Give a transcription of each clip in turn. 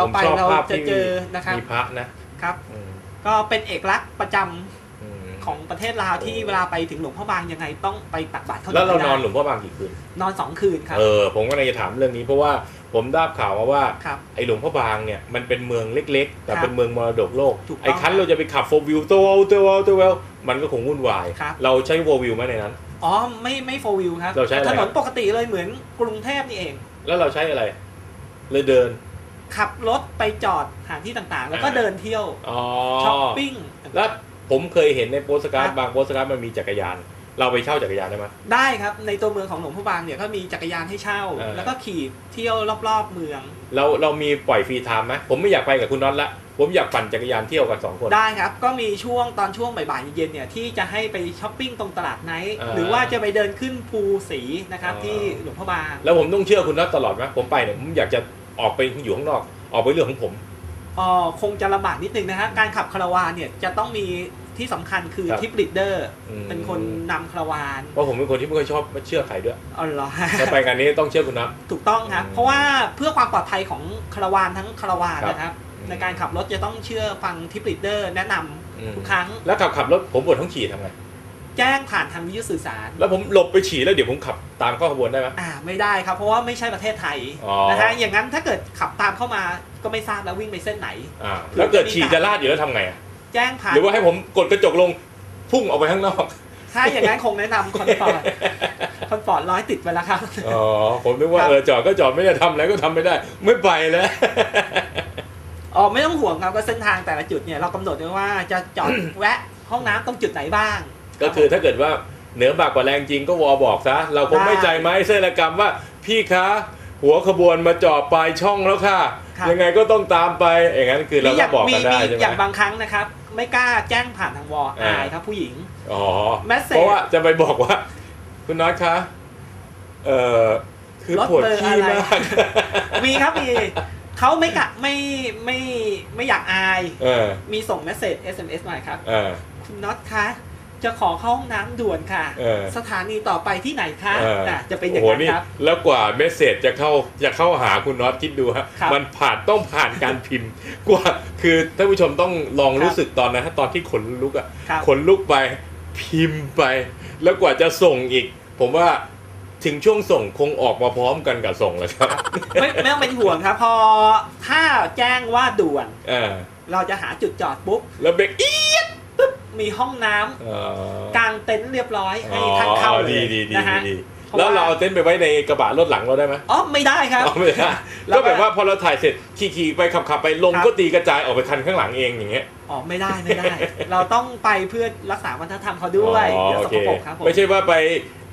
เราผมไปชอบเราภาพจะที่เจอนะครับมีพระนะครับอืมก็เป็นเอกลักษณ์ประจำอืมของประเทศลาวที่เวลาไปถึงหลวงพ่อบางยังไงต้องไปตักบาตรเขาแล้วเราให้นได้อนหลวงพ่อบางกี่คืนนอนสองคืนครับเออผมก็เลยจะถามเรื่องนี้เพราะว่าผมได้ข่าวมาว่าครับไอ้หลวงพ่อบางเนี่ยมันเป็นเมืองเล็ก ๆ แต่ครับเป็นเมืองมรดกโลกถูกต้องไอ้คันเราจะไปขับโฟวิวตัวตัวตัวเวลมันก็คงวุ่นวายครับเราใช้โฟวิวไหมในนั้นอ๋อไม่ไม่โฟวิวครับเราใช้อะไรถนครันบปกติเลยเหมือนกรุงเทพนี่เอง แล้วเราใช้อะไรเลยเดิน ขับรถไปจอดสถานที่ต่างๆ แล้วก็อ่าเดินเที่ยวอ๋อช้อปปิ้งแล้วผมเคยเห็นในโปสการ์ดครับบางโปสการ์ดมันมีจักรยาน เราไปเช่าจักรยานได้ไหมได้ครับ ในตัวเมืองของหลวงพ่อบางเนี่ยก็มีจักรยานให้เช่าเออแล้วก็ขี่เที่ยวรอบๆเมือง เราเรามีปล่อยฟรีไทม์ไหมผมไม่อยากไปกับคุณน็อตละผมอยากปั่นจักรยานเที่ยวกันสองคนได้ครับ ก็มีช่วงตอนช่วงบ่ายๆเย็นๆเนี่ยที่จะให้ไปช้อปปิ้งตรงตลาดไนท์อ่าหรือว่าจะไปเดินขึ้นภูสีนะครับอ่าที่หลวงพ่อบางแล้วผมต้องเชื่อคุณน็อตตลอดไหมผมไปเนี่ยผมอยากจะ ออกไปอยู่ข้างนอก ออกไปเรื่องของผมอ๋อคงจะลำบากนิดนึงนะฮะการขับคาราวานเนี่ยจะต้องมีที่สำคัญคือครับทิปลีดเดอร์อืม เป็นคนนำคาราวานเพราะผมเป็นคนที่ไม่ค่อยชอบไม่เชื่อใครด้วยอ๋อเหรอถ้าไปงานนี้ต้องเชื่อคุณน็อตถูกต้องครับ อืมเพราะว่าเพื่อความปลอดภัยของคาราวานทั้งคาราวานครับนะครับ อืม ในการขับรถจะต้องเชื่อฟังทิปลีดเดอร์แนะนำอืมทุกครั้ง แล้วขับขับรถผมปวดท้องฉี่ทำไง แจ้งผ่านทางวิทยุสื่อสาร แล้วผมหลบไปฉี่แล้วเดี๋ยวผมขับตามเข้าขบวนได้ไหมอ่าไม่ได้ครับเพราะว่าไม่ใช่ประเทศไทยอ๋อนะฮะอย่างนั้นถ้าเกิดขับตามเข้ามาก็ไม่ทราบแล้ววิ่งไปเส้นไหนอ่าแล้วเกิดฉี่จะลาดอยู่แล้วทำไงอะแจ้งผ่านหรือว่าให้ผมกดกระจกลงพุ่งออกไปข้างนอกถ้าอย่างนั้นคงแนะนำคอนฟอร์ตคอนฟอร์ตร้อยติดไปแล้วครับ อ๋อ ผมนึกว่าครับเออจอดก็จอดไม่ได้ทำอะไรก็ทำไม่ได้ ไม่ไปแล้วอ๋อไม่ต้องห่วงครับว่าเส้นทางแต่ละจุดเนี่ยเรากำหนดไว้ว่าจะจอดแวะห้องน้ำตรงจุดไหนบ้าง ก็คือถ้าเกิดว่าเหนือบากกว่าแรงจริงก็วอบอกซะ เราคงไม่ใจไม้เส้นละกรรมว่าพี่คะ หัวขบวนมาจอดปลายช่องแล้วค่ะครับยังไงก็ต้องตามไปอย่างนั้นคือเรามีอก็ย่างบอกมีกันได้มีใช่ไหอย่างมบางครั้งนะครับ ไม่กล้าแจ้งผ่านทางวอลอ่า อายครับผู้หญิง อ๋อ Message เพราะว่าจะไปบอกว่า คุณน็อตคะเอ่อคือรถปวดเบอร์ขี้อะไรมาก มีครับมีเขาไม่กะไม่ไม่ไม่อยากอาย เออมีส่งเมสเซจ SMS มาครับ เออ คุณน็อตคะ จะขอเข้าห้องน้ำด่วนค่ะ เออ สถานีต่อไปที่ไหนคะเออน่ะจะเป็นอย่างโอ้นั้โหนครับ แล้วกว่าเมสเซจจะเข้าจะเข้าหาคุณน็อตคิดดูฮะครับมันผ่านต้องผ่านการพิมพ์ กว่าคือท่านผู้ชมต้องลองครับรู้สึกตอนนั้นตอนที่ขนลุกอะครับ ขนลุกไปพิมพ์ไป แล้วกว่าจะส่งอีก ผมว่าถึงช่วงส่งคงออกมาพร้อมกันกับส่งเลยครับ ไม่ไม่ต้องเป็นห่วงครับ พอถ้าแจ้งว่าด่วน เออ เราจะหาจุดจอดปุ๊บ แล้วเบรกอี มีห้องน้ำอ๋อกางเต็นท์เรียบร้อยให้อ๋อท่านเข้าเลดียดีดีนะฮะดีเพราะแล้วว่าเราเอาเต็นท์ไปไว้ในกระบะรถหลังเราได้ไหมอ๋อไม่ได้ครับเอาไม่ได้แล้วก็แบบว่าพอเราถ่ายเสร็จขี่ๆไปขับๆไปลมครับก็ตีกระจายออกไปคันข้างหลังเองอย่างเงี้ยอ๋อไม่ได้ไม่ได้ เราต้องไปเพื่อรักษาวัฒนธรรมเขาด้วยอ๋อเดี๋ยวโอสเคกปรกครับผมไม่ใช่ว่าไป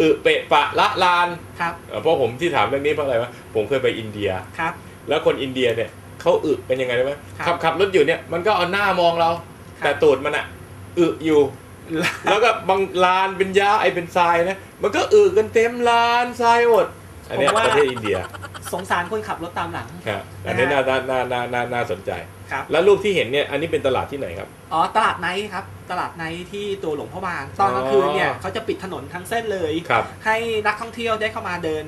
อึเปะปะละลานครับเอ่อเพราะผมที่ถามเรื่องนี้เพราะอะไรวะผมเคยไปอินเดียครับ แล้วคนอินเดียเนี่ยเขาอึเป็นยังไงรู้ไหมครับขับขับรถอยู่เนี่ยมันก็เอาหน้ามองเราครับแต่ตูดมันอะ อึอยู่ แล้วก็บางลานเป็นหญ้าไอเป็นทรายนะมันก็อึกันเต็มลานทรายหมดอันเนี้ยผมว่าประเทศอินเดีย สงสารคนขับรถตามหลังครับอันนี้น่าน่าน่าน่าน่าน่าสนใจครับแล้วรูปที่เห็นเนี่ยอันนี้เป็นตลาดที่ไหนครับอ๋อตลาดไนท์ครับ ตลาดไนท์ที่ตัวหลวงพ่อบางตอนกลางคืนเนี่ยเขาจะปิดถนนทั้งเส้นเลยครับให้นักท่องเที่ยวได้เข้ามาเดิน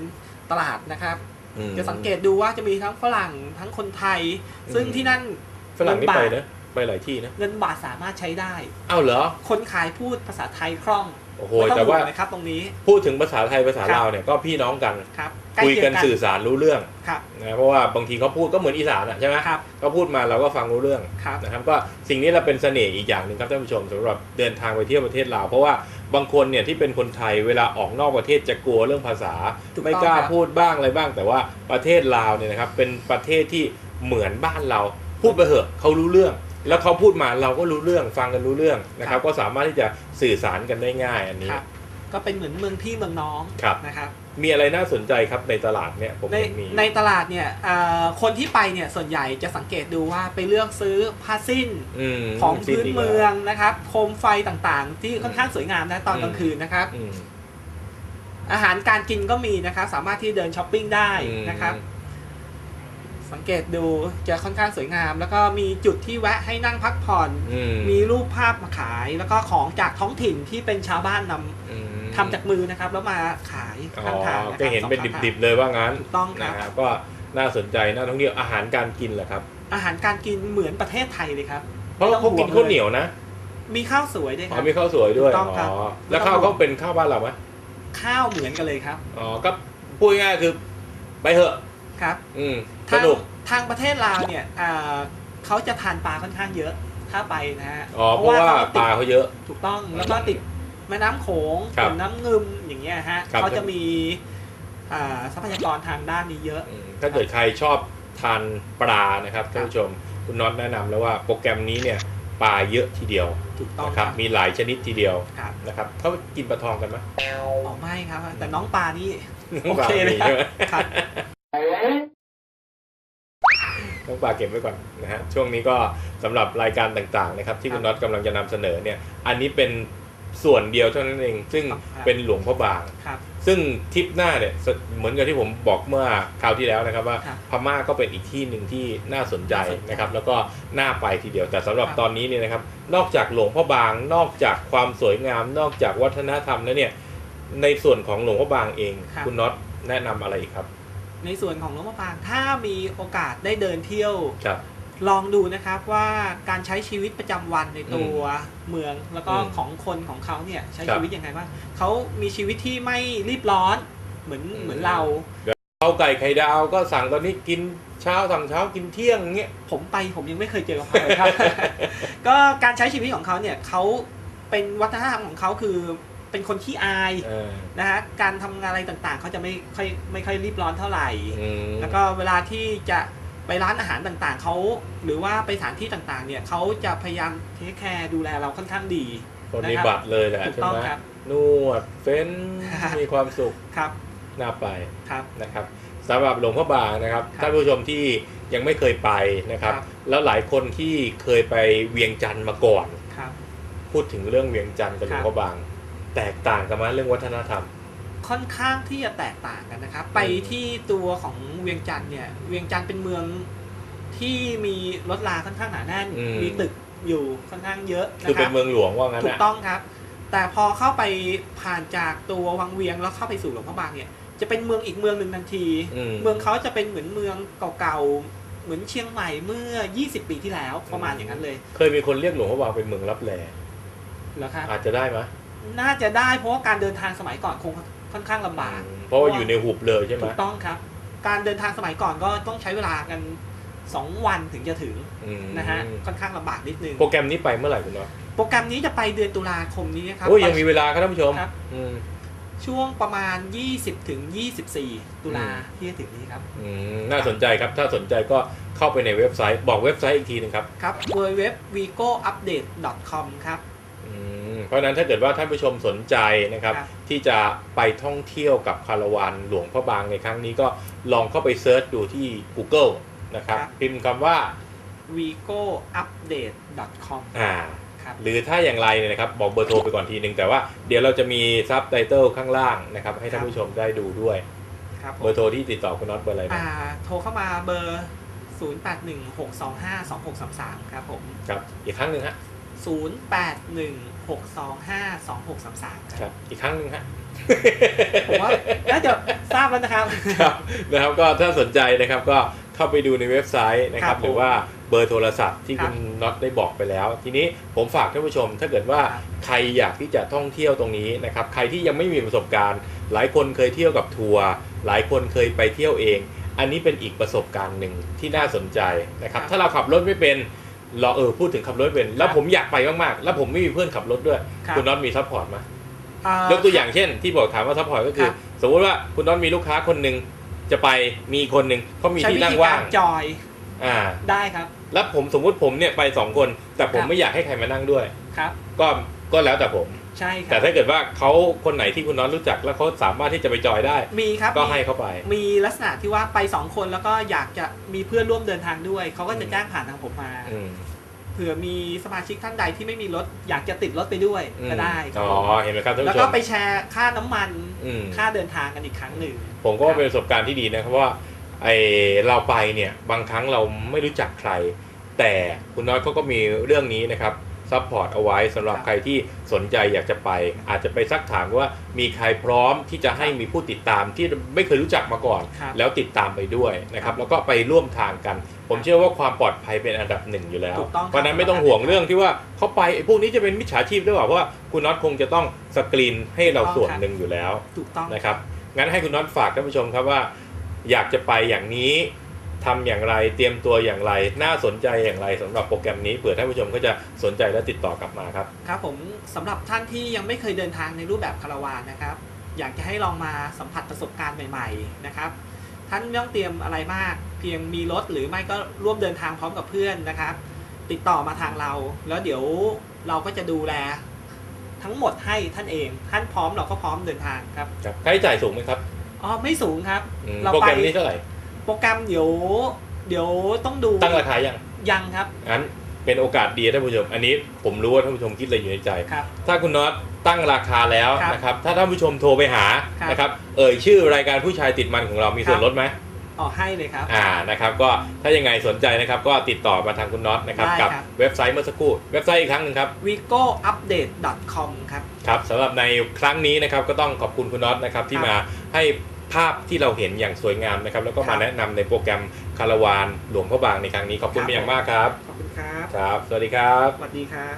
ตลาดนะครับอืมจะสังเกตดูว่าจะมีทั้งฝรั่งทั้งคนไทย ซึ่งอืมที่นั่นฝรั่งนี่เงินบาไปทนะ ไปหลายที่นะ เงินบาทสามารถใช้ได้ อ้าวเหรอ คนขายพูดภาษาไทยคล่องโอ้โหไม่ต้องแต่ห่วว่างนะครับตรงนี้ พูดถึงภาษาไทยภาษาครับลาวเนี่ยก็พี่น้องกันครับใกล้คุยเคีกัยนงสื่อสารรู้เรื่องครับนะเพราะว่าบางทีเขาพูดก็เหมือนอีสานอะใช่ไหมครับเขาพูดมาเราก็ฟังรู้เรื่องครับนะครับก็สิ่งนี้เราเป็นเสน่ห์อีกอย่างหนึ่งครับท่านผู้ชมสำหรับเดินทางไปเที่ยวประเทศลาวเพราะว่าบางคนเนี่ยที่เป็นคนไทยเวลาออกนอกประเทศจะกลัวเรื่องภาษาถูกต้องไม่กล้าครับพูดบ้างอะไรบ้าง แต่ว่าประเทศลาวเนี่ยนะครับเป็นประเทศที่เหมือนบ้านเรา พูดไปเหอะเขารู้เรื่อง แล้วเขาพูดมาเราก็รู้เรื่องฟังกันรู้เรื่องนะครับ ก็สามารถที่จะสื่อสารกันได้ง่ายอันนี้ครับก็เป็นเหมือนเมืองพี่เมืองน้องครับนะครับมีอะไรน่าสนใจครับในตลาดเนี่ยผมในเห็นมีในตลาดเนี่ยเอ่อคนที่ไปเนี่ยส่วนใหญ่จะสังเกตดูว่าไปเลือกซื้อผ้าสิ้นมของสิ้พื้นดีกว่าเมืองนะครับโคมไฟต่างๆ ที่ค่อนข้างสวยงามนะตอนอืมกลางคืนนะครับอืมอาหารการกินก็มีนะครับ สามารถที่เดินช้อปปิ้งได้อืมนะครับ สังเกตดูจะค่อนข้างสวยงาม แล้วก็มีจุดที่แวะให้นั่งพักผ่อน อืมมีรูปภาพมาขาย แล้วก็ของจากท้องถิ่นที่เป็นชาวบ้านนำอืมทำจากมือนะครับ แล้วมาขายอ๋อข้างทางนะคก็รับเห็นเป็นสองข้างทางดิบๆเลยว่างั้นถูกต้องครับนะครับก็น่าสนใจน่าท่องเที่ยวอาหารการกินเหรอครับ อาหารการกินเหมือนประเทศไทยเลยครับเพราะไม่ต้องเขากินห่วงข้าวเหนียวนะมีข้าวสวยด้วยคอ๋รัอบมีข้าวสวยด้วยถูกต้องครับ อ๋อแล้วข้าวเขาเป็นข้าวบ้านเราไหมข้าวเหมือนกันเลยครับ อ๋อก็พูดง่ายๆคือ ไปเถอะ ครับอืมสทางนุกททางประเทศลาวเนี่ยอ่าเขาจะทานปลาค่อนข้างเยอะถ้าไปนะฮะอ๋อ เพราะว่าเขปลาติดเขาเยอะ ถูกต้องแล้วก็ติดแม่น้ำโขงครับติดน้ำงึมอย่างเงี้ยฮะครับ เขาจะมีอ่าทรัพยากรทางด้านนี้เยอะ อืมถ้าเกิดใครชอบทานปลานะครับท่านผู้ชม คุณน็อตแนะนำแล้วว่าโปรแกรมนี้เนี่ยปลาเยอะทีเดียวถูกต้องนะคครัรับบมีหลายชนิดทีเดียวครับนะครับเขากินปลาทองกันไหม อ๋อไม่ครับ แต่น้องปลานี่ โอปลาเคเลยมีใช่ไหมครับ ต้องปลาเก็บไว้ก่อนนะฮะช่วงนี้ก็สำหรับรายการต่างๆนะครับที่คุณน็อตกำลังจะนำเสนอเนี่ยอันนี้เป็นส่วนเดียวเท่านั้นเอง ซึ่งครับเป็นหลวงพ่อบางครับซึ่งทริปหน้าเนี่ยสเหมือนกับที่ผมบอกเมื่อคราวที่แล้วนะครับว่าครับพม่าก็เป็นอีกที่หนึ่งที่น่าสนใจน่าสนใจนะครับ แล้วก็น่าไปทีเดียวแต่สำหรับครับตอนนี้เนี่ยนะครับ นอกจากหลวงพ่อบาง นอกจากความสวยงาม นอกจากวัฒนธรรมแล้วเนี่ยในส่วนของหลวงพ่อบางเอง คุณน็อตแนะนำอะไรอีกครับ ในส่วนของหลวงพ่อปางถ้ามีโอกาสได้เดินเที่ยว ครับลองดูนะครับว่าการใช้ชีวิตประจำวันในตัวเมืองแล้วก็อืมของคนของเขาเนี่ยใช้ครับชีวิตยังไงบ้างเขามีชีวิตที่ไม่รีบร้อนเหมือนอืมเหมือนเราข้าวไก่ไข่ดาวก็สั่งตอนนี้กินเช้าสั่งเช้ากินเที่ยงเงี้ย ผมไปผมยังไม่เคยเจอกับเขาเลยครับ ก็การใช้ชีวิตของเขาเนี่ยเขาเป็นวัฒนธรรมของเขาคือ เป็นคนขี้อายเออนะฮะการทำงานอะไรต่างๆ เขาจะไม่ค่อยไม่ค่อยรีบร้อนเท่าไหร่ อืมแล้วก็เวลาที่จะไปร้านอาหารต่างๆ เขาหรือว่าไปสถานที่ต่างๆ เนี่ยเขาจะพยายามเทคแคร์ดูแลเราค่อนข้างดี ปฏิบัติเลยแหละถูกใช่ต้องไหมครับนวดเฟ้นมีความสุขครับน่าไปครับ นะครับสำหรับหลวงพ่อบางนะครับครับท่านผู้ชมที่ยังไม่เคยไปนะครับ ครับ แล้วหลายคนที่เคยไปเวียงจันทร์มาก่อน ครับ พูดถึงเรื่องเวียงจันทร์กับหลวงพ่อบาง แตกต่างกันไหมาเรื่องวัฒนธรรม ค่อนข้างที่จะแตกต่างกันนะครับ ไปที่ตัวของเวียงจันทร์เนี่ย เวียงจันทร์เป็นเมืองที่มีรถราค่อนข้างหนาแน่น อืม มีตึกอยู่ค่อนข้างเยอะนะคือคเป็รันบ เมืองหลวงว่างั้นถูกนะต้องครับ แต่พอเข้าไปผ่านจากตัววังเวียงแล้วเข้าไปสู่หลวงพระบางเนี่ย จะเป็นเมืองอีกเมืองหนึ่งทันที อืม เมืองเขาจะเป็นเหมือนเมืองเก่าๆ เหมือนเชียงใหม่เมื่อ 20 ปีที่แล้วประมาณอย่างนั้นเลยเคยมีคนเรียกหลวงพ่อบางเป็นเมืองรับแลแล้วครับอาจจะได้ไหม น่าจะได้เพราะว่าการเดินทางสมัยก่อนคงค่อนข้างลำบาก เพราะว่าอยู่ในหุบเลยใช่ไหมถูกต้องครับ การเดินทางสมัยก่อนก็ต้องใช้เวลากัน2วันถึงจะถึงอืมนะฮะค่อนข้างลำบากนิดนึง โปรแกรมนี้ไปเมื่อไหร่คุณน้อยโปรแกรมนี้จะไปเดือนตุลาคมนี้นะครับโอ้ยยังมีเวลาครับท่านผู้ชมครับอืมช่วงประมาณ 20ถึง24 ตุลาอืมที่จะถึงนี้ครับอืมน่าสนใจครับถ้าสนใจก็เข้าไปในเว็บไซต์บอกเว็บไซต์อีกทีหนึงครับ ครับ w w w v i g o u p d a t e c o m ครับอืม เพราะฉะนั้นถ้าเกิดว่าท่านผู้ชมสนใจนะครับครับ ที่จะไปท่องเที่ยวกับคาราวานหลวงพ่อบางในครั้งนี้ก็ลองเข้าไปเซิร์ชดูที่ Google นะครับครับพิมพ์คำว่า v i g o u p d a t e c o m อ่าครับหรือถ้าอย่างไรเนี่ยนะครับบอกเบอร์โทรไปก่อนทีหนึ่งแต่ว่าเดี๋ยวเราจะมีซับไตเติลข้างล่างนะครับ ให้ท่านผู้ชมได้ดูด้วยครับผเบอมร์โทรที่ติดต่อคุณน็อตเบอร์อะไรนะอ่าโทรเข้ามาเบอร์ 0816252633 ครับผม ครับ อีกครั้งหนึ่งฮะ 0816252633คครับรับ อีกครั้งหนึ่งฮะผมว่าน่าจะทราบแล้วนะครับครับนะครับก็ถ้าสนใจนะครับก็เข้าไปดูในเว็บไซต์นะครับครับผมหรือว่าเบอร์โทรศัพท์ที่ครัคุบณน็อตได้บอกไปแล้ว ทีนี้ผมฝากท่านผู้ชม ถ้าเกิดว่าครับใครอยากที่จะท่องเที่ยวตรงนี้นะครับ ใครที่ยังไม่มีประสบการณ์ หลายคนเคยเที่ยวกับทัวร์หลายคนเคยไปเที่ยวเอง อันนี้เป็นอีกประสบการณ์หนึ่งที่น่าสนใจนะครับครับถ้าเราขับรถไม่เป็นเราเออพูดถึงขับรถเป็นแล้วครับผมอยากไปมากๆ แล้วผมไม่มีเพื่อนขับรถด้วยครับคุณน็อตมีซัพพอร์ตไหมอ่ายกตัวอย่างเช่น ที่บอกถามว่าซัพพอร์ตก็คือครับสมมติว่าคุณน้องมีลูกค้าคนหนึ่งจะไปมีคนหนึ่งเขามีใช้ที่วินั่งธีว่าการงจอยอ่าได้ครับ แล้วผมสมมุติผมเนี่ยไปสองคน แต่ผมครับไม่อยากให้ใครมานั่งด้วยครับ ก็ก็แล้วแต่ผม ใช่คแต่รับถ้าเกิดว่าเขาคนไหนที่คุณน้องรู้จักแล้วเขาสามารถที่จะไปจอยได้ มีครับก็มีให้เขาไป มีลักษณะที่ว่าไปสองคนแล้วก็อยากจะมีเพื่อนร่วมเดินทางด้วยเขาก็จะอืมแจ้งผ่านทางผมมาอืมเผื่อมีสมาชิกท่านใดที่ไม่มีรถ อยากจะติดรถไปด้วยอืมก็ได้ครัอ๋บอผมเห็นไหมครับท่านแล้วผู้ชก็มไปแชร์ค่าน้ำมันอืมค่าเดินทางกันอีกครั้งหนึ่งผมก็ว่าเป็นประสบการณ์ที่ดีนะครับว่าไอเราไปเนี่ยบางครั้งเราไม่รู้จักใคร แต่คุณน้อยเขาก็มีเรื่องนี้นะครับ ซัพพอร์ตเอาไว้สำหรับครับใครที่สนใจอยากจะไป อาจจะไปซักถามว่ามีใครพร้อมที่จะให้มีผู้ติดตามที่ไม่เคยรู้จักมาก่อน ครับแล้วติดตามไปด้วยนะคครัรับบแล้วก็ไปร่วมทางกัน ผมเชื่อว่าความปลอดภัยเป็นอันดับหนึ่งอยู่แล้ว ถูกต้องครับ เพราะฉะนั้นไม่ต้องห่วงเรื่องที่ว่าเขาไปไอ้พวกนี้จะเป็นมิจฉาชีพหรือเปล่าเพราะว่าคุณน็อตคงจะต้องสกรีนให้เราส่วนหนึ่งอยู่แล้ว ถูกต้อง นะครับ งั้นให้คุณน็อตฝากท่านผู้ชมครับว่า อยากจะไปอย่างนี้ ทำอย่างไร เตรียมตัวอย่างไร น่าสนใจอย่างไรสำหรับโปรแกรมนี้เผื่อท่านผู้ชมก็จะสนใจและติดต่อกลับมาครับ ครับผมสำหรับท่านที่ยังไม่เคยเดินทางในรูปแบบคาราวานนะครับ อยากจะให้ลองมาสัมผัสประสบการณ์ใหม่ๆนะครับท่านไม่ต้องเตรียมอะไรมาก เพียงมีรถหรือไม่ก็ร่วมเดินทางพร้อมกับเพื่อนนะครับ ติดต่อมาทางเรา แล้วเดี๋ยวเราก็จะดูแลทั้งหมดให้ท่านเอง ท่านพร้อมเราก็พร้อมเดินทางครับครับค่าใช้จ่ายสูงไหมครับอ๋อไม่สูงครับอืมเราโปรไปแกรมนี้เท่าไหร่ โปรแกรมเดี๋ยว เดี๋ยวต้องดูตั้งราคายังยังครับงั้นเป็นโอกาสดีท่านผู้ชม อันนี้ผมรู้ว่าท่านผู้ชมคิดอะไรอยู่ในใจครับถ้าคุณน็อตตั้งราคาแล้วครับนะครับ ถ้าท่านผู้ชมโทรไปหาครับนะครับเอ่ยชื่อรายการผู้ชายติดมันของเรามีส่วนครับลดไหมอ๋อให้เลยครับอ่านะครับก็ถ้ายังไงสนใจนะครับก็ติดต่อมาทางคุณน็อตนะครับได้กับครับเว็บไซต์เมื่อสักครู่เว็บไซต์อีกครั้งหนึ่งครับ vigoupdate.com ครับครับสำหรับในครั้งนี้นะครับก็ต้องขอบคุณคุณน็อตนะครับที่ครับมาให้ ภาพที่เราเห็นอย่างสวยงามนะครับ แล้วก็ครัมาบแนะนำในโปรแกรมคาราวานหลวงพระบางในครั้งนี้ขอบคุณครับเป็นอย่างมากครับ ขอบคุณครับครับ สวัสดีครับ สวัสดีครับ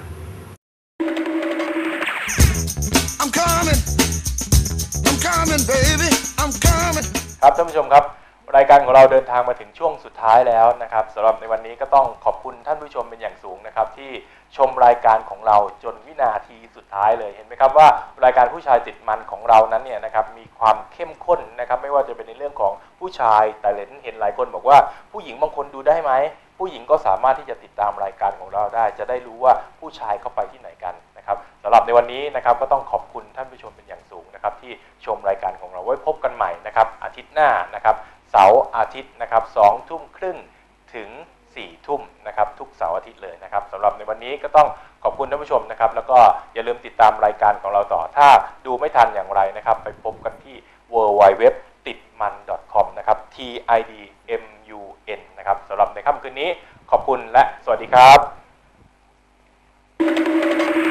I'm coming. I'm coming, baby. I'm coming. ครับท่านผู้ชมครับ รายการของเราเดินทางมาถึงช่วงสุดท้ายแล้วนะครับสำหรับในวันนี้ก็ต้องขอบคุณท่านผู้ชมเป็นอย่างสูงนะครับ ที่ชมรายการของเราจนวินาทีสุดท้ายเลยเห็นไหมครับว่ารายการผู้ชายติดมันของเรานั้นเนี่ยนะครับมีความเข้มข้นนะครับไม่ว่าจะเป็นในเรื่องของผู้ชายแต่เห็นเห็นหลายคนบอกว่าผู้หญิงบางคนดูได้ไหมผู้หญิงก็สามารถที่จะติดตามรายการของเราได้ จะได้รู้ว่าผู้ชายเข้าไปที่ไหนกันนะครับสำหรับในวันนี้นะครับก็ต้องขอบคุณท่านผู้ชมเป็นอย่างสูงนะครับที่ชมรายการของเราไว้พบกันใหม่นะครับอาทิตย์หน้านะครับ เสาร์อาทิตย์นะครับสองทุ่มครึ่งถึง4ี่ทุ่มนะครับทุกเสาร์อาทิตย์เลยนะครับสำหรับในวันนี้ก็ต้องขอบคุณท่านผู้ชมนะครับ แล้วก็อย่าลืมติดตามรายการของเราต่อ ถ้าดูไม่ทันอย่างไรนะครับ ไปพบกันที่ w w w ติดมัน .com นะครับ t i d m u n นะครับสำหรับในค่ำคืนนี้ขอบคุณและสวัสดีครับ